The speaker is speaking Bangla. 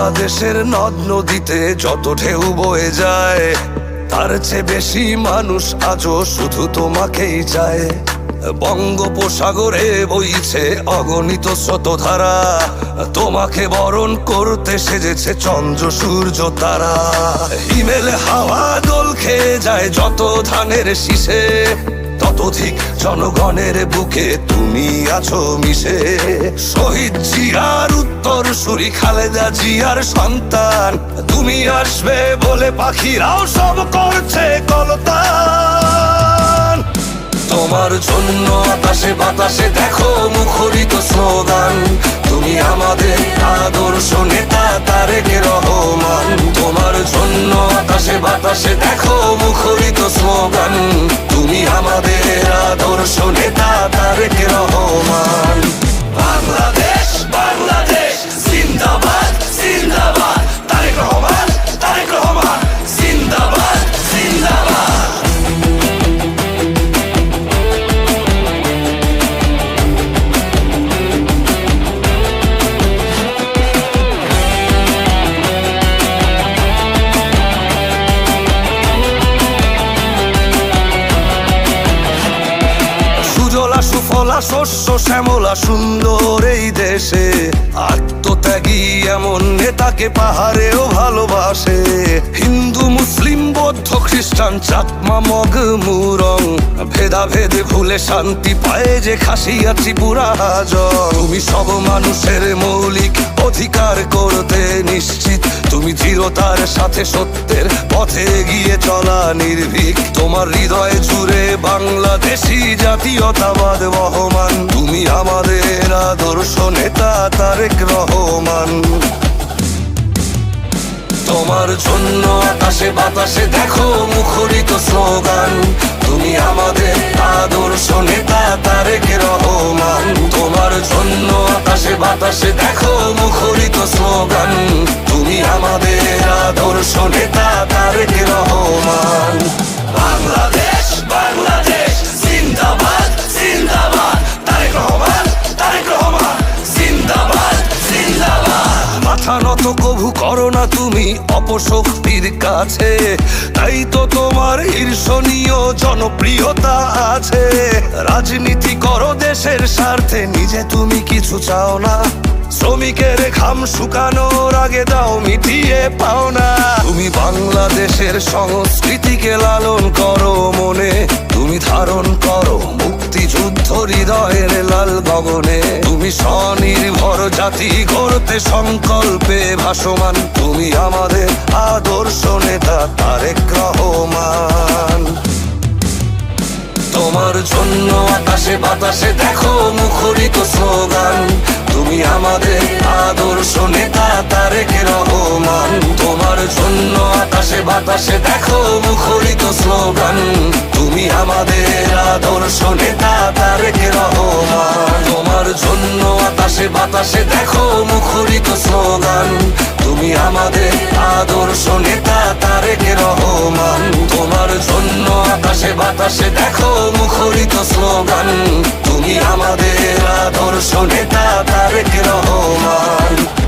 বাংলাদেশের নদ নদীতে যত ঢেউ বয়ে যায়, তার চেয়ে বেশি মানুষ আজও শুধু তোমাকেই চায়। বঙ্গোপসাগরে বইছে অগণিত স্রোতধারা, তোমাকে বরণ করতে সেজেছে চন্দ্র, সূর্য, তারা। হিমেল হাওয়া দোল খেয়ে যায় যত ধানের শীষে ততধিক জনগণের বুকে তুমি আছো মিশে। শহীদ জিয়ার উত্তর সুরি খালেদা জিয়ার সন্তান। তুমি আসবে বলে পাখিরাও সব করছে কলতান। তোমার জন্য আকাশে বাতাসে দেখো মুখরিত স্লোগান। তুমি আমাদের আদর্শ নেতা, তারেক রহমান। তোমার জন্য আকাশে বাতাসে দেখো মুখরিত স্লোগান। তুমি আমাদের আদর্শ নেতা তারেক রহমান। সুফলা শস্য শ্যামলা সুন্দর এই দেশে। আত্মত্যাগী এমন নেতাকে পাহাড়েও ভালোবাসে। হিন্দু মুসলিম খ্রিস্টান চাকমা মগ মুরং। ভেদা ভেদাভেদে ভুলে শান্তি পায় যে খাসিয়া ত্রিপুরা হাজং তুমি সব মানুষের মৌলিক অধিকার করতে নিশ্চিত। তুমি দৃঢ়তার সাথে সত্যের পথে গিয়ে চলা নির্ভীক। তোমার হৃদয় জুড়ে বাংলাদেশি জাতীয়তাবাদ বহমান। তুমি আমাদের আদর্শ নেতা তারেক রহমান। তোমার জন্য আকাশে বাতাসে দেখো মুখরিত স্লোগান। তুমি আমাদের আদর্শ নেতা, তারেকে রহমান। তোমার জন্য আকাশে বাতাসে দেখো মুখরিত স্লোগান। তুমি আমাদের আদর্শ নেতা কভু করো না তুমি অপশক্তির কাছে। তাই তো তোমার ঈর্ষণীয় জনপ্রিয়তা আছে। রাজনীতি করো দেশের স্বার্থে, নিজে তুমি কিছু চাও না। শ্রমিকের ঘাম শুকানোর আগে দাও, মিটিয়ে পাও না। তুমি বাংলাদেশের সংস্কৃতিকে লালন করো মনে। তুমি ধারণ করো মুক্তিযুদ্ধ হৃদয়ের লাল গগনে। তুমি স্বনির্ভর জাতি, গড়তে সংকল্পে ভাসমান। তুমি আমাদের আদর্শ নেতা, তারেক রহমান। তোমার জন্য আকাশে বাতাসে দেখো মুখরিত স্লোগান। তুমি আমাদের আদর্শ নেতা, তারেক রহমান। তোমার জন্য আকাশে বাতাসে দেখো মুখরিত স্লোগান। তুমি আমাদের আদর্শ নেতা, তারেক রহমান। বাতাসে দেখো মুখরিত স্লোগান। তুমি আমাদের আদর্শ নেতা, তারেকে রহমান। তোমার জন্য আকাশে বাতাসে দেখো মুখরিত স্লোগান। তুমি আমাদের আদর্শ নেতা, তারেক রহমান।